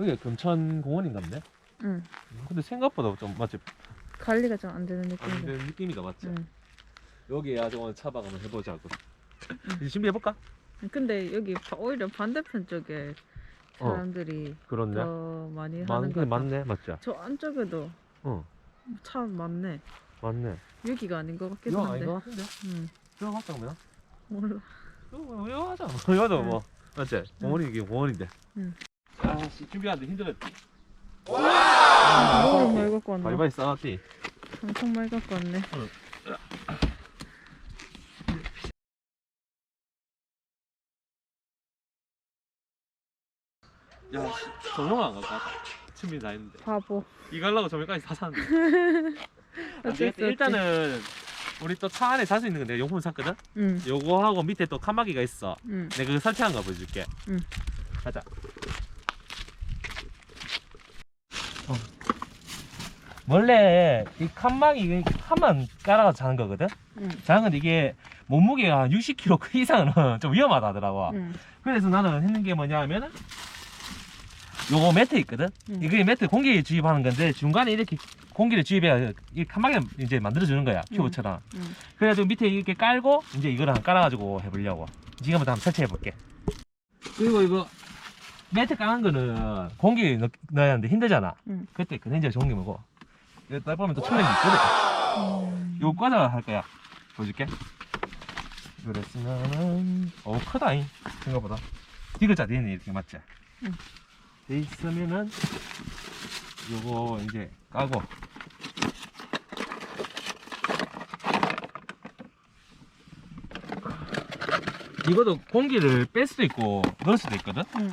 여기가 금천공원인가 보네. 응. 근데 생각보다 좀 맞지? 관리가 좀 안 되는 안 느낌이다. 되는 느낌이다 맞지? 응. 여기 아주 오늘 차박 한번 해보자고. 이제 준비해볼까? 근데 여기 바- 오히려 반대편 쪽에 어. 사람들이 그렇네. 더 많이 하는 같아. 맞네 맞지? 저 안쪽에도 어차 많네. 맞네. 여기가 아닌 것 같기도 이거 한데. 아닌 것 같은데? 응. 들어갔다 그러면? 몰라. 이거 이거 하자. 이거도 응. 뭐 맞지? 공원이 이게 공원인데. 응. 아씨 준비하는데 힘들었지. 이거를 많이 갖고 왔나? 바이바이 싸웠지. 엄청 많이 갖고 왔네. 야 정말 안 갈까? 준비 다 했는데. 바보. 이거 하려고 저기까지 다 샀는데. 안 어쩔 수 되겠다. 없지. 일단은 우리 또 차 안에 잘수 있는 거 내가 용품 샀거든. 응. 요거 하고 밑에 또 칸막이가 있어. 응. 내가 그거 설치한 거 보여줄게. 응. 가자. 어. 원래 이 칸막이 칸만 깔아서 자는 거거든. 응. 자는 건데 이게 몸무게가 60kg 그 이상은 좀 위험하다 하더라고. 응. 그래서 나는 했는 게 뭐냐 하면은 요거 매트 있거든. 응. 이게 매트 공기 주입하는 건데 중간에 이렇게 공기를 주입해야 이 칸막이를 이제 만들어 주는 거야 큐브처럼. 응. 그래가지고 밑에 이렇게 깔고 이제 이거를 한 깔아가지고 해보려고. 지금부터 한번 설치해 볼게. 그리고 이거 매트 까는 거는 공기 넣, 넣어야 하는데 힘들잖아. 응. 그때 그 렌즈가 좋은 게 뭐고. 이거 딱 보면 또 충전기 있거든. 음. 요거 꽂아 할 거야. 보여줄게. 이거를 쓰면은, 어 크다잉. 생각보다. 디귿자 돼 있네, 이렇게 맞지? 응. 돼 있으면은, 요거 이제 까고. 이것도 공기를 뺄 수도 있고, 넣을 수도 있거든? 응.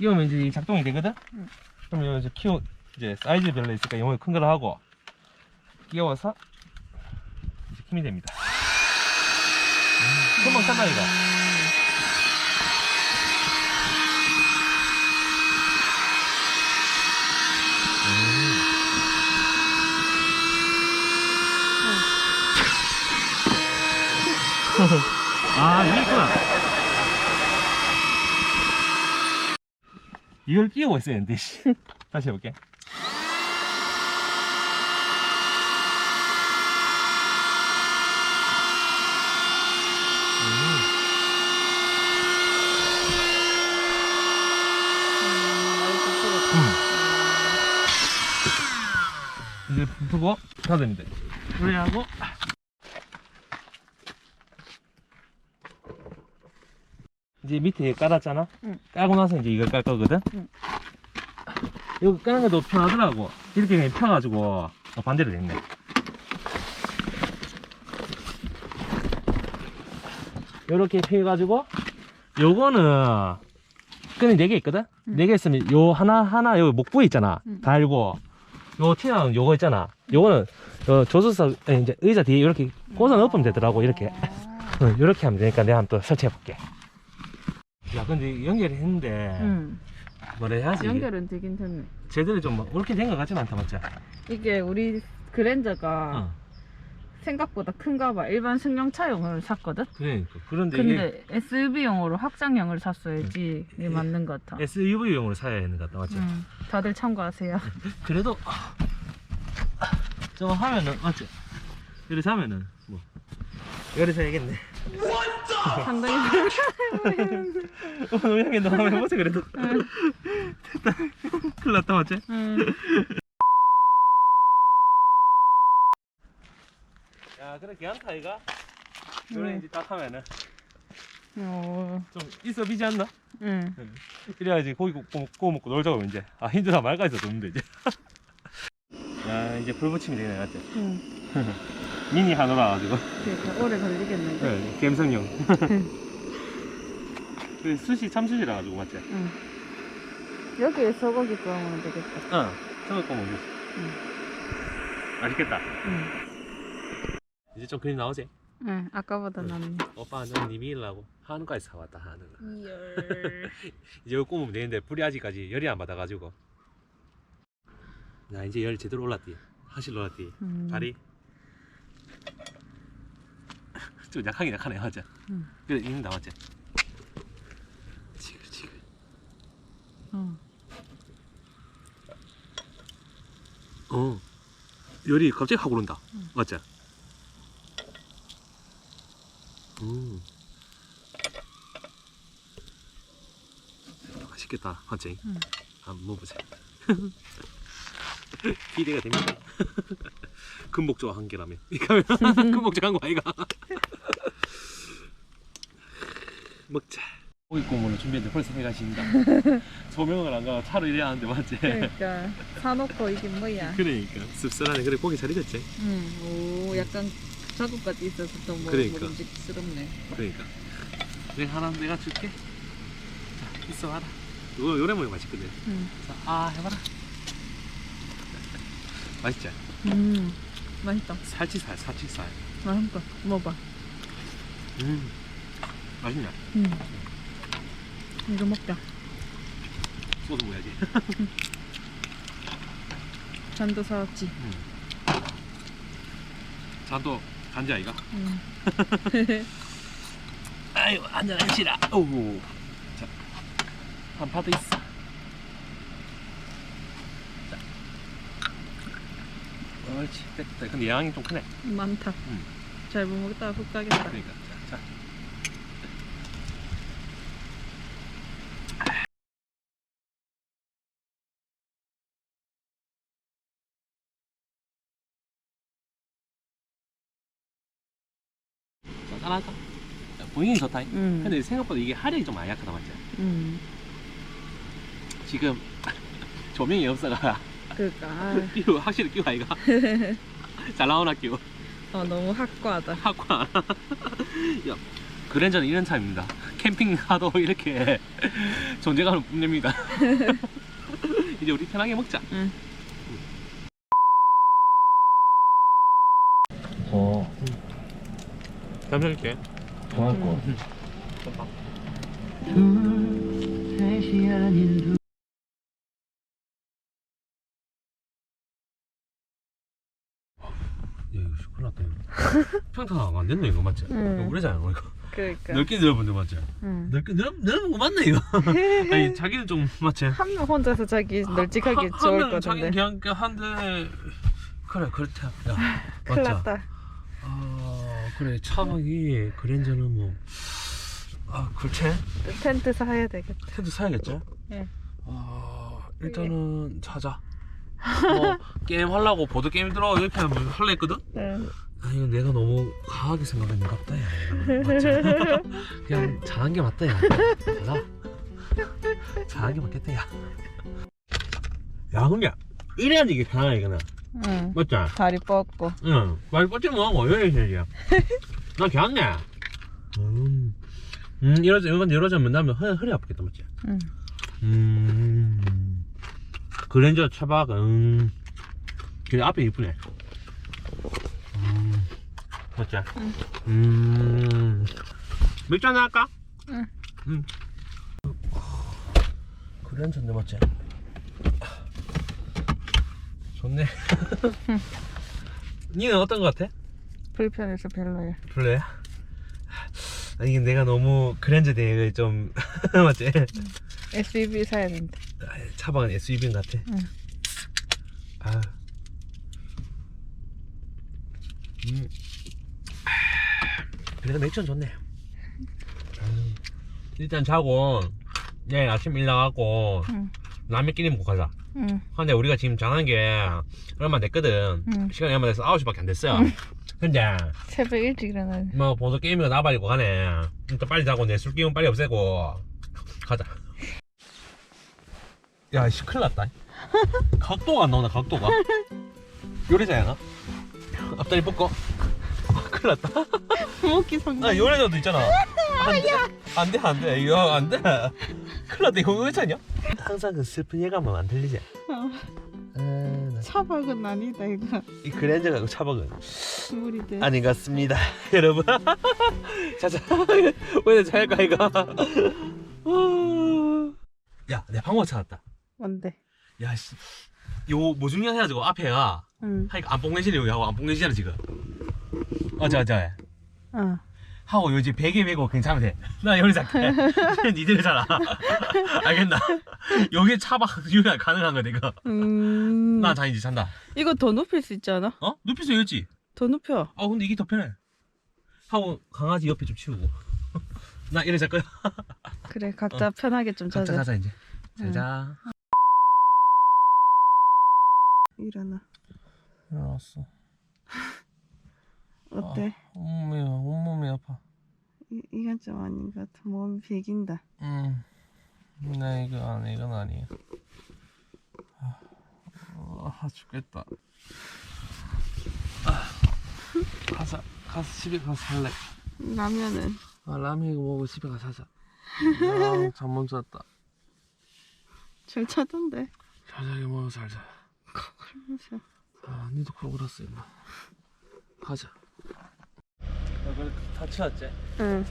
끼우면 이제 이 작동이 되거든? 응. 그럼 요 이제 키우, 이제 사이즈별로 있으니까 이거 큰 거로 하고, 끼워서, 이제 힘이 됩니다. 음, 금방 싼다, 이거. 아, 여기 있구나. 이걸 끼우고 있어야 되는데, 씨. 다시 해볼게. 음. 이제 부고 닫으면 돼. 그래하고 이제 밑에 깔았잖아. 응. 깔고 나서 이제 이걸 깔 거거든. 응. 이거 까는 것도 편하더라고. 이렇게 그냥 펴가지고 어, 반대로 됐네. 이렇게 펴가지고 요거는 끈이 4개 있거든? 응. 4개 있으면 요 하나 하나 여기 목부에 있잖아 응. 달고 요 튀어나온 요거 있잖아 요거는 요 조수석 이제 의자 뒤에 이렇게 꽂아 넣으면 되더라고 이렇게 응, 이렇게 하면 되니까 내가 한번 또 설치해 볼게 야 근데 연결했는데 응. 뭐라 해야지 연결은 되긴 됐네. 제대로 좀 옳게 된것 같지는 않다 맞지? 이게 우리 그랜저가 응 생각보다 큰가 봐. 일반 승용차용을 샀거든. 그러니까 그런데 이게 근데 SUV용으로 확장형을 샀어야지 이게 맞는 것 같아. SUV용으로 사야 되는 것 같다 맞지? 응. 다들 참고하세요. 그래도 아, 저거 하면은 맞지? 이렇게 하면은 뭐 이렇게 해야겠네 상당히 어, 노양이 너 한번 해보자 그래도 응. 됐다 큰일 났다 맞지? 응. 야 그래 괜찮다 이가. 이제 딱 하면은 어. 좀 있어 비지 않나? 응. 이래야지 고기 구- 구워, 구워 먹고 놀자고 이제 아 힘들어 말까지 없는데 이제 야 이제 불 붙이면 되네 맞지? 응. 미니 하노라 가지고 그러니까 오래 걸리겠는데. 네, 갬성용 그 수시 참수시라 가지고 맞지? 응. 여기에 소고기 구워 먹으면 되겠다. 어 저거 거 먹지 응. 맛있겠다 응. 이제 좀 그림 나오지? 응. 아까보다 낫네. 오빠는 님이 일하고 한우까지 사왔다 이열. 이제 이거 구우면 되는데 불이 아직까지 열이 안 받아가지고 나 이제 열 제대로 올랐디 하실 올랐디 음. 다리 좀 약하긴 약하네 맞아. 응. 그래 이미 나왔지 지글지글. 어. 어. 열이 갑자기 확 오른다. 응. 맞지 음. 아, 맛있겠다 맞지 응. 한번 먹어보자. 기대가 됩니다. 금목조와 한계라면. 이거면 금목조 한거 아이가? 먹자. 고기 국물을 준비했는데 벌써 해가 진다. 조명을 안 가고 차로 이래야 하는데 맞지? 그러니까 사놓고 이게 뭐야? 그러니까 씁쓸하네. 그래 고기 잘 익었지? 응. 오 약간 자국까지 있어서 좀 뭐, 그러니까. 먹음직스럽네. 그러니까. 내가 하나 내가 줄게. 자, 있어 봐라. 이거 요래 먹으면 맛있거든. 응. 자, 아 해봐라. 맛있지? 음. 맛있다. 살치살, 살치살. 맛있다. 먹어봐. 음, 맛있냐? 음. 이거 먹자. 소주 먹어야지. 잔도 사왔지. 잔도 간지 아이가? 음. 아유 한잔 하시라. 오. 자, 한 파도 있어. 옳지. 됐다. 근데 양이 좀 크네. 많다. 음. 잘못 먹다가 훅 가겠다. 그러니까. 자, 자. 자, 따라할까? 보이긴 좋다. 음. 근데 생각보다 이게 화력이 좀 많이 약하다 맞지? 음. 지금 조명이 없어가 그니까. 아, 끼우 확실히 끼우 아이가? 잘 나오나 끼우? 어, 너무 확고하다. 학과 야 그랜저는 이런 차입니다. 캠핑 가도 이렇게 존재감을 뽐냅니다. 이제 우리 편하게 먹자. 응. 어. 잠시만요 고맙고. 야 큰일 났다 평탄화가 안 됐네 이거 맞지? 응. 이거 오래잖아 이거 그러니까. 넓게 넓은데 맞지? 응. 넓게 넓, 넓은 거 맞네 이거 아니 자기는 좀 맞지? 한 명 혼자서 자기 널찍하게 하- 좋을 것 자기 같은데. 그냥 그냥 한데 그래 그렇다 야 큰일. 났다. 아 그래 차박이 그랜저는 뭐아 그렇지 텐트 사야 되겠다. 텐트 사야겠지 예. 아 일단은 자자 뭐 게임 하려고 보드 게임 들어 이렇게 하면 할래 했거든 응. 아 이거 내가 너무 과하게 생각했는 것 같다 야 이거. 그냥 잘한 게 맞다 야 자자 잘한 게 맞겠다 야야 근데 이래야지 이게 편하네 이거는 응. 맞지? 다리 뻗고. 응, 말 뻗지 뭐하고 이래야지. 나 괜찮네. 음, 음 이러자 이건 이러자면 나면 허리, 허리 아프겠다 맞지? 응. 음, 그랜저 차박 음, 그래 앞에 이쁘네. 음, 맞지? 응. 음, 맥주 하나 할까? 응. 음. 그랜저인데 맞지? 좋네. 니는 어떤 거 같아? 불편해서 별로야. 별로야? 아니 내가 너무 그랜저 대회를 좀 맞지? SUV 사야 된다. 차박은 SUV인 것 같아. 응. 아. 음. 그래도 맥주는 좋네. 아유. 일단 자고 내일 아침 일 나가고 응. 라면 끼리 먹고 가자. 응. 근데 우리가 지금 정한 게 얼마 안 됐거든. 응. 시간이 얼마 돼서 9시밖에 안 됐어. 근데 새벽 일찍 일어나야 돼. 뭐 보드 게임이가 나발이고 가네. 일단 빨리 자고 내 술 기운 빨리 없애고 가자. 야, 씨 큰일 났다. 각도가 안 나오나 각도가? 요래자야가? 앞다리 뽑고. 아, 큰일 났다. 먹기 성공. 아, 요래자도 있잖아. 안 돼, 안 돼. 이거 안 돼. 큰일 났다. 이거 왜 차냐? 항상 그 슬픈 예감은 안 들리지? 아, 나- 차박은 아니다 이거. 이 그랜저가 차박은 우리 들 아닌 것 같습니다 여러분 자자 오늘 잘까 이거 야 내 방법 찾았다 뭔데? 야 씨 요 모중량 해가지고 앞에가 응. 하니까 안 뽕내시려 여기 하고 안 뽕내시잖아 지금 맞아 맞아 어. 하고 요즘 베개 메고 괜찮으면 돼 나 여기 살게 니들 살아 알겠나 여기 차박 유일하게 가능한 거 내가 음. 나 자인지 산다 이거 더 높일 수 있지 않아? 어? 눕힐 수 있지 더 높여. 아 근데 이게 더 편해 하고 강아지 옆에 좀 치우고 나 이래 잘 거야 그래 각자 편하게 좀 각자 자자. 자자 이제 응. 자자 일어나. 알았어 어때? 온몸이 온몸이 아파 이, 이건 좀 아닌 것 같아. 몸이 배긴다. 음, 네 이거 아니 이건 아니에요. 아, 아 죽겠다. 아, 가서 가서 집에 가서 살래. 라면은 아 라면 이거 먹고 집에 가서 하자. 아잠못 잤다. 잘 자던데. 자자게 먹어 살자. 아 니도 그러고 그랬어 임마. 가자. 야 그래 다 치웠지? 응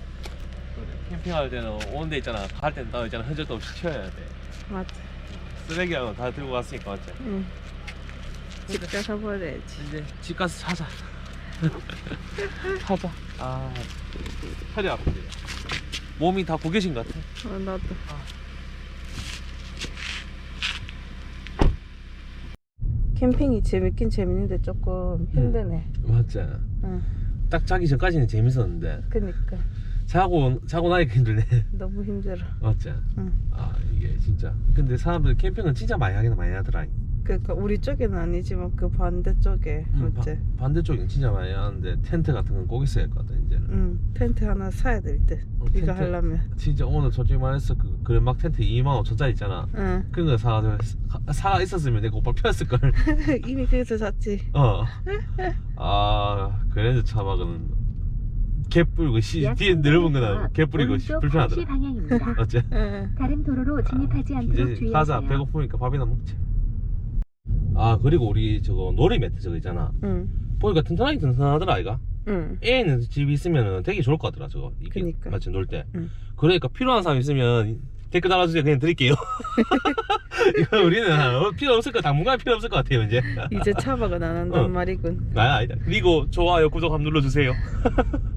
그래 캠핑할 때는 오는 데 있잖아. 갈 때는 나 있잖아 흔적도 없이 치워야 돼. 맞아. 쓰레기하고 다 들고 갔으니까 맞지? 응. 집 가서 버려야지. 이제 집 가서 자자. 자자. 아, 허리 아프지. 몸이 다것 같아. 어, 나도. 캠핑이 재밌긴 재밌는데 조금 힘드네. 맞지. 응. 딱 자기 전까지는 재밌었는데 그니까 자고 자고 나니까 힘들네. 너무 힘들어. 맞지. 응. 아 이게 진짜. 근데 사람들 캠핑은 진짜 많이 하긴 많이 하더라. 그러니까 우리 쪽에는 아니지만 그 반대 쪽에 응, 맞지? 반대쪽은 진짜 많이 하는데 텐트 같은 건 꼭 있어야 할 것 같아 이제는. 응. 텐트 하나 사야 될 듯. 어, 이거 텐트. 하려면. 진짜 오늘 솔직히 말해서 그 그랜막 텐트 2만 5천짜리 있잖아. 응. 그런 거 사가지고 사- 사 있었으면 내가 오빠 폈을 걸. 이미 그래서 샀지. 어. 아, 그래서 차박은 개 뿌리고 시 뒤에 넓은 거는 개 뿌리고 시- 오른쪽 불편하더라. 1시 방향입니다. 어째? 응. 다른 도로로 진입하지 않도록 이제 주의하세요. 가자. 배고프니까 밥이나 먹자. 아, 그리고 우리 저거 놀이 매트 저거 있잖아. 응. 보니까 튼튼하게 튼튼하더라, 아이가. 응. 애 있는 집이 있으면 되게 좋을 것 같더라, 저거. 이게 그니까. 맞지, 놀 때. 응. 그러니까 필요한 사람 있으면 댓글 달아주세요. 그냥 드릴게요. 이거 우리는 어, 필요 없을 거, 당분간 필요 없을 것 같아요, 이제. 이제 차박은 안 한단 어. 말이군. 아, 아니다. 그리고 좋아요, 구독 한번 눌러주세요.